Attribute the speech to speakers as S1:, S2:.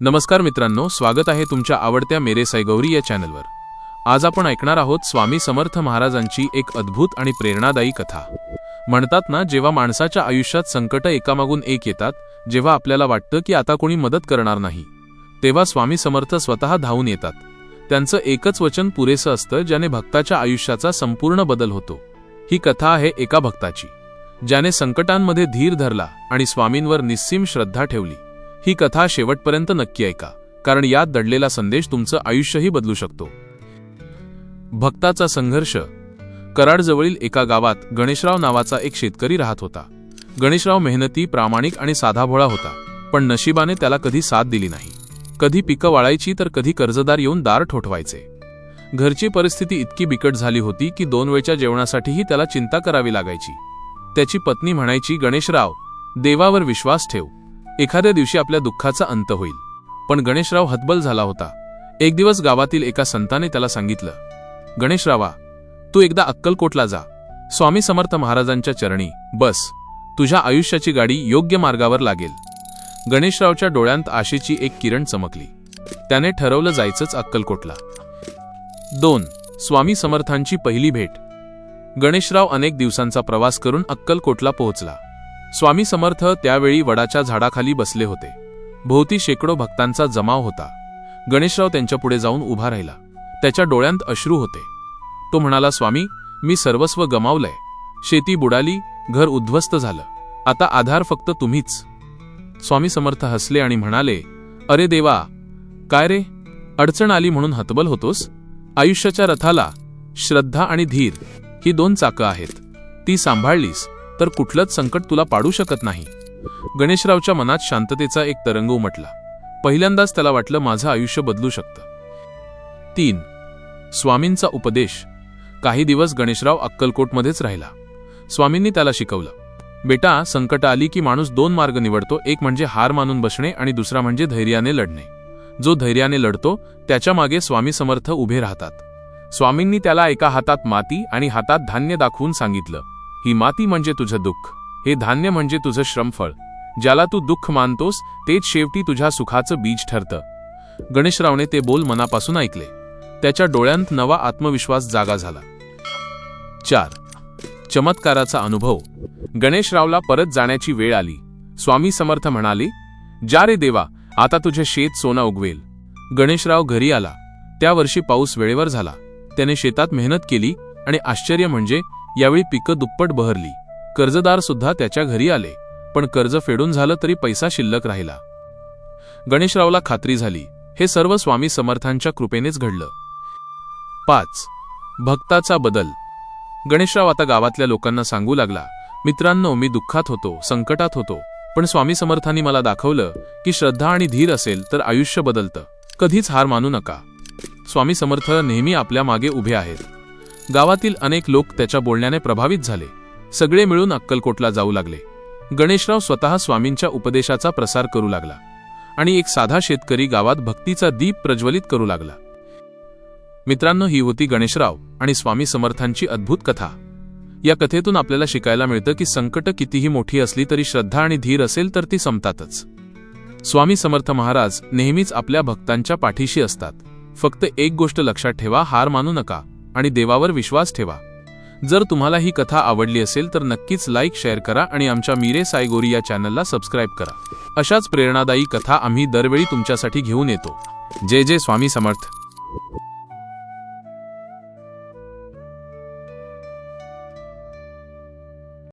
S1: नमस्कार मित्रांनो स्वागत आहे तुमच्या आवडत्या मेरे साईगौरी या चॅनलवर. आज आपण ऐकणार आहोत स्वामी समर्थ महाराजांची एक अद्भुत आणि प्रेरणादायी कथा. म्हणतात ना जेव्हा माणसाच्या आयुष्यात संकट एकामागून एक येतात जेव्हा आपल्याला वाटतं की आता कोणी मदत करणार नाही. तेव्हा स्वामी समर्थ स्वतः धावून येतात. त्यांचं एकच वचन पुरेसं असतं ज्याने भक्ताच्या आयुष्याचा संपूर्ण बदल होतो. ही कथा आहे एका भक्ताची. ज्याने संकटांमध्ये धीर धरला आणि स्वामींवर निस्सीम श्रद्धा ठेवली. ही कथा शेवटपर्यंत नक्की ऐका कारण यात दडलेला संदेश तुमचं आयुष्यही बदलू शकतो. भक्ताचा संघर्ष. कराडजवळील एका गावात गणेशराव नावाचा एक शेतकरी राहत होता. गणेशराव मेहनती प्रामाणिक आणि साधाभोळा होता पण नशिबाने त्याला कधी साथ दिली नाही. कधी पिकं वाळायची तर कधी कर्जदार येऊन दार ठोठवायचे. घरची परिस्थिती इतकी बिकट झाली होती की दोन वेळच्या जेवणासाठीही त्याला चिंता करावी लागायची. त्याची पत्नी म्हणायची गणेशराव देवावर विश्वास ठेव. एखाद्या दिवशी आपल्या दुःखाचा अंत होईल. पण गणेशराव हतबल झाला होता. एक दिवस गावातील एका संताने त्याला सांगितलं गणेशरावा तू एकदा अक्कलकोटला जा. स्वामी समर्थ महाराजांच्या चरणी बस. तुझ्या आयुष्याची गाडी योग्य मार्गावर लागेल. गणेशरावच्या डोळ्यांत आशेची एक किरण चमकली. त्याने ठरवलं जायचंच अक्कलकोटला. दोन स्वामी समर्थांची पहिली भेट. गणेशराव अनेक दिवसांचा प्रवास करून अक्कलकोटला पोहोचला. स्वामी समर्थ त्यावेळी वडाच्या झाडाखाली बसले होते. भोवती शेकडो भक्तांचा जमाव होता. गणेशराव त्यांच्यापुढे जाऊन उभा राहिला. त्याच्या डोळ्यांत अश्रू होते. तो म्हणाला स्वामी मी सर्वस्व गमावलंय. शेती बुडाली घर उद्ध्वस्त झालं. आता आधार फक्त तुम्हीच. स्वामी समर्थ हसले आणि म्हणाले अरे देवा काय रे? अडचण आली म्हणून हतबल होतोस? आयुष्याच्या रथाला श्रद्धा आणि धीर ही दोन चाकं आहेत. ती सांभाळलीस तर कुठलंच संकट तुला पाडू शकत नाही. गणेशरावच्या मनात शांततेचा एक तरंग उमटला. पहिल्यांदाच त्याला वाटलं माझं आयुष्य बदलू शकतं. तीन. स्वामींचा उपदेश. काही दिवस गणेशराव अक्कलकोटमध्येच राहिला. स्वामींनी त्याला शिकवलं. बेटा संकट आली की माणूस दोन मार्ग निवडतो. एक म्हणजे हार मानून बसणे आणि दुसरा म्हणजे धैर्याने लढणे. जो धैर्याने लढतो त्याच्यामागे स्वामी समर्थ उभे राहतात. स्वामींनी त्याला एका हातात माती आणि हातात धान्य दाखवून सांगितलं. ही माती म्हणजे तुझं दुःख. हे धान्य म्हणजे तुझं श्रमफळ. ज्याला तू दुःख मानतोस तेच शेवटी तुझ्या सुखाचं बीज ठरतं. गणेशरावने ते बोल मनापासून ऐकले. त्याच्या डोळ्यांत नवा आत्मविश्वास जागा झाला. चार. चमत्काराचा अनुभव. गणेशरावला परत जाण्याची वेळ आली. स्वामी समर्थ म्हणाले जा रे देवा आता तुझे शेत सोनं उगवेल. गणेशराव घरी आला. त्या वर्षी पाऊस वेळेवर झाला. त्याने शेतात मेहनत केली आणि आश्चर्य म्हणजे यावेळी पिकं दुप्पट बहरली. कर्जदार सुद्धा त्याच्या घरी आले पण कर्ज फेडून झालं तरी पैसा शिल्लक राहिला. गणेशरावला खात्री झाली हे सर्व स्वामी समर्थांच्या कृपेनेच घडलं. पाच. भक्ताचा बदल. गणेशराव आता गावातल्या लोकांना सांगू लागला मित्रांनो मी दुःखात होतो संकटात होतो पण स्वामी समर्थांनी मला दाखवलं की श्रद्धा आणि धीर असेल तर आयुष्य बदलतं. कधीच हार मानू नका. स्वामी समर्थ नेहमी आपल्या मागे उभे आहेत. गावातील अनेक लोक त्याच्या बोलण्याने प्रभावित झाले. सगळे मिळून अक्कलकोटला जाऊ लागले. गणेशराव स्वतः स्वामींच्या उपदेशाचा प्रसार करू लागला आणि एक साधा शेतकरी गावात भक्तीचा दीप प्रज्वलित करू लागला. मित्रांनो ही होती गणेशराव आणि स्वामी समर्थांची अद्भुत कथा. या कथेतून आपल्याला शिकायला मिळतं की संकट कितीही मोठी असली तरी श्रद्धा आणि धीर असेल तर ती संपतातच. स्वामी समर्थ महाराज नेहमीच आपल्या भक्तांच्या पाठीशी असतात. फक्त एक गोष्ट लक्षात ठेवा हार मानू नका. आणि देवावर विश्वास ठेवा. जर तुम्हाला ही कथा आवडली असेल तर नक्कीच लाईक शेअर करा आणि आमच्या मिरे सायगोरी या चॅनलला सबस्क्राईब करा. अशाच प्रेरणादायी कथा आम्ही दरवेळी तुमच्यासाठी घेऊन येतो. जय जय स्वामी समर्थ.